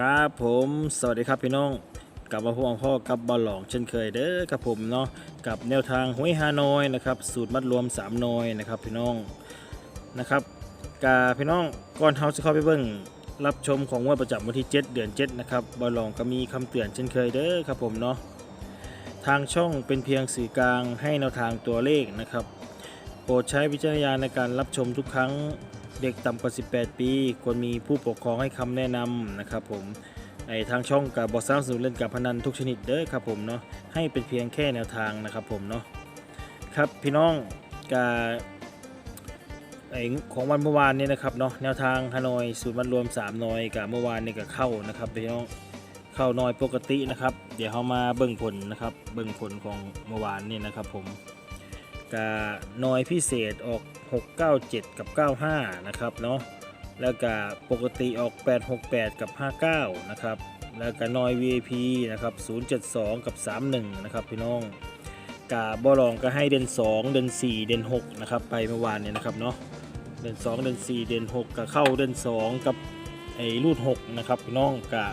ครับผมสวัสดีครับพี่น้องกลับมาพบกับพ่อกับบอลหลองเช่นเคยเด้อครับผมเนาะกับแนวทางหวยฮานอยนะครับสูตรมัดรวม3นอยนะครับพี่น้องนะครับกาพี่น้องก่อนเฮาจะเข้าไปเบิ่งรับชมของงวดประจำวันที่ 7 เดือน 7 นะครับบอลหลองก็มีคำเตือนเช่นเคยเด้อครับผมเนาะทางช่องเป็นเพียงสื่อกลางให้แนวทางตัวเลขนะครับโปรดใช้วิจารณญาณในการรับชมทุกครั้ง เด็กต่ำกว่า 18 ปีควรมีผู้ปกครองให้คำแนะนำนะครับผมไอทางช่องกับบอสร้างสนุนเล่นการพนันทุกชนิดเด้อครับผมเนาะให้เป็นเพียงแค่แนวทางนะครับผมเนาะครับพี่น้องกาไอของวันเมื่อวานนี้นะครับเนาะแนวทางฮานอยสูตรมันรวม3นอยกับเมื่อวานนี่ก็เข้านะครับพี่น้องเข้านอยปกตินะครับ เดี๋ยวเรามาเบิ่งผลนะครับ เบิ่งผลของเมื่อวานนี่นะครับผม กานอยพิเศษออก 697 กับ 95 นะครับเนาะแล้วก็ปกติออก 868 กับ 59 นะครับ แล้วก็นอย VIP นะครับ 072 กับ 31 นะครับพี่น้องกาบอลองก็ให้เด่น2 เด่น4 เด่น6 นะครับ ไปเมื่อวานเนี่ยนะครับเนาะเด่น2 เด่น4 เด่น6ก็เข้าเด่น2 กับไอ้รูด 6 นะครับพี่น้องกะ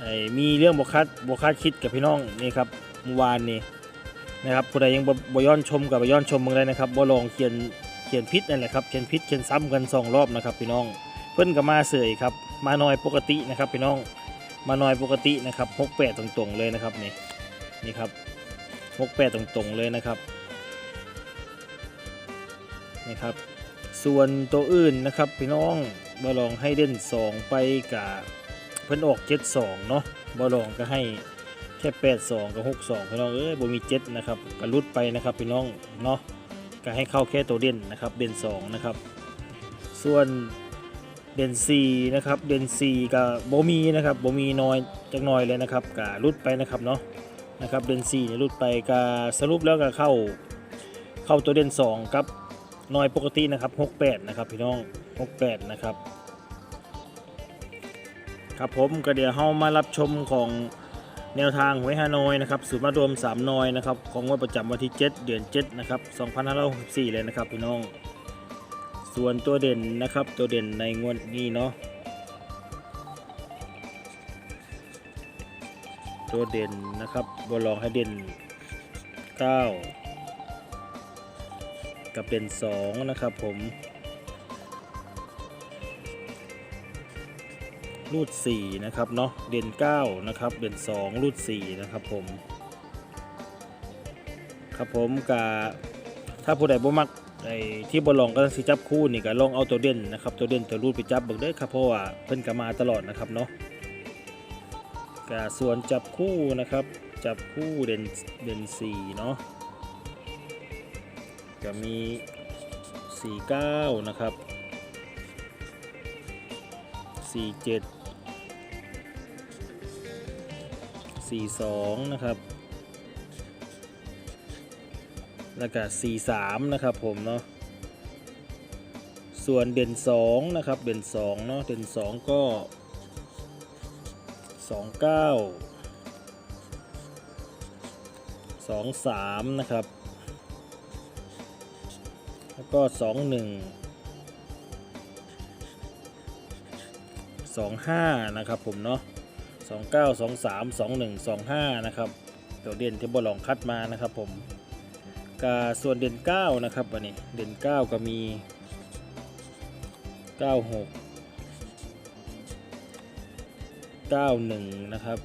ไอ้มีเรื่องบวคัดบวคัดคิดกับพี่น้องนี่ครับเมื่อวานนี่ นะครับผู้ใดยังบย้อนชมกับบย้อนชมมึงได้นะครับบ่ลองเขียนเขียนพิษนั่นแหละครับเขียนพิษเขียนซ้ำกันสองรอบนะครับพี่น้อง เพิ่นก็มาเสยครับมาน้อยปกตินะครับพี่น้องมาน้อยปกตินะครับหกแปดตรงๆเลยนะครับนี่นี่ครับหกแปดตรงๆเลยนะครับนี่ครับส่วนตัวอื่นนะครับพี่น้องบ่ลองให้เด่นสองไปกับเพิ่นออกเจ็ดสองเนาะบ่ลองก็ให้ แค่8 2กับ6 2พี่น้องเอ้ยบ่มี7นะครับก็ลุดไปนะครับพี่น้องเนาะก็ให้เข้าแค่ตัวเด่นนะครับเด่น2นะครับส่วนเด่น4นะครับเด่น4กับบ่มีนะครับบ่มีน้อยจักหน่อยเลยนะครับก็ลุดไปนะครับเนาะนะครับเด่น4เนี่ยลุดไปก็สรุปแล้วก็เข้าเข้าตัวเด่น2กับน้อยปกตินะครับ68นะครับพี่น้อง68นะครับครับผมก็เดี๋ยวเฮามารับชมของ แนวทางหวยฮานอยนะครับสูตรมารวม3นอยนะครับของงวดประจำวันที่ 7 เดือน7นะครับ2564เลยนะครับพี่น้อง ส่วนตัวเด่นนะครับตัวเด่นในงวดนี้เนาะตัวเด่นนะครับบอลองให้เด่น 9 กับเด่น2นะครับผม รูด4นะครับเนาะเด่น9นะครับเด่น2รูด4นะครับผมครับผมกะถ้าผู้ใดบ่มักไอ้ที่บ่ลองก็สิจับคู่นี่ก็ลองเอาตัวเด่นนะครับตัวเด่นตัวรูดไปจับเบิ่งเด้อครับเพราะว่าเพิ่นก็มาตลอดนะครับเนาะกะส่วนจับคู่นะครับ จับคู่เด่นเด่น4เนาะก็มี 49 นะครับ 47 42 นะครับ แล้วก็43 นะครับผมเนาะ ส่วนเด่น2นะครับ เด่น2เนาะ เด่น 2 ก็ 29 23 นะครับ แล้วก็ 21 25 นะครับผมเนาะ 29 23 21 25 นะครับ ตัวเด่นที่บอลองคัดมานะครับผมกาส่วนเด่น 9 นะครับวันนี้เด่น 9 ก็มี 96 91 นะครับ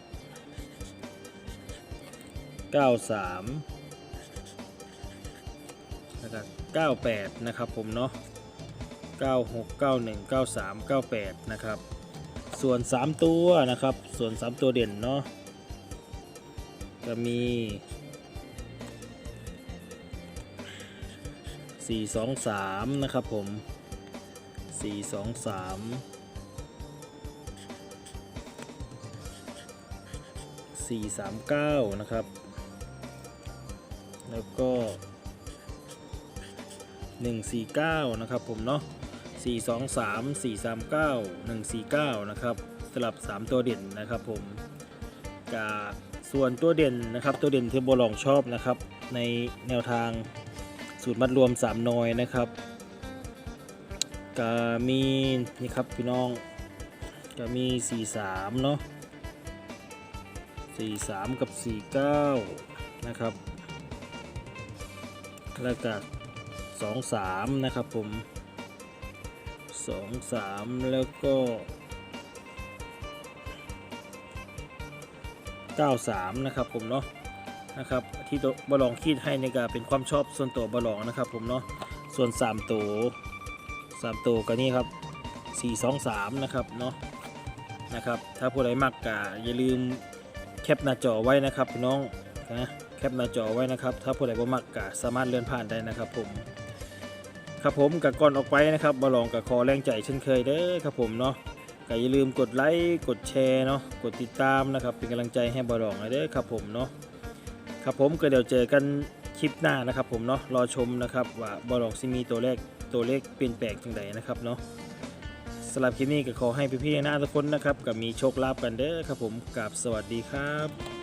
93 แล้วก็ 98 นะครับผมเนาะ96 91 93 98 นะครับ ส่วน 3 ตัวนะครับ ส่วน 3 ตัวเด่นเนาะจะมี 4 2 3 นะครับผม 4 2 3 4 3 9 นะครับ แล้วก็ 149 นะครับผมเนาะ 4 2 3 4 3 9 1 4 9 นะครับสลับ 3 ตัวเด่นนะครับผมกาส่วนตัวเด่นนะครับ ตัวเด่นที่โบลองชอบนะครับ ในแนวทางสูตรมัดรวม 3นอยนะครับกามีนี่ครับพี่น้องก็มี 43 เนาะ43 กับ 49 นะครับแล้วก็23 นะครับผม 23แล้วก็93นะครับผมเนาะนะครับที่ตัวบอลองคิดให้ในการเป็นความชอบส่วนตัวบอลองนะครับผมเนาะส่วน3ตัว3ตัวก็นี่ครับ423นะครับเนาะนะครับถ้าผู้ใดมักกะอย่าลืมแคปหน้าจอไว้นะครับพี่น้องนะแคปหน้าจอไว้นะครับ ถ้าผู้ใดบ่มักกะสามารถเลื่อนผ่านได้นะครับผม ครับผมกับก่อนออกไปนะครับบอลองกับคอแรงใจเช่นเคยเด้อครับผมเนาะก็อย่าลืมกดไลค์กดแชร์เนาะกดติดตามนะครับ เป็นกำลังใจให้บอลองเด้อครับผมเนาะครับผมก็เดี๋ยวเจอกันคลิปหน้านะครับ ผมเนาะรอชมนะครับว่าบอลองซิมีตัวเลขตัวเลขเปลี่ยนแปลงจังใดนะครับเนาะสำหรับคลิปนี้ก็ขอให้พี่ๆนะทุกคนนะครับกับมีโชคลาภกันเด้อครับผมกับสวัสดีครับ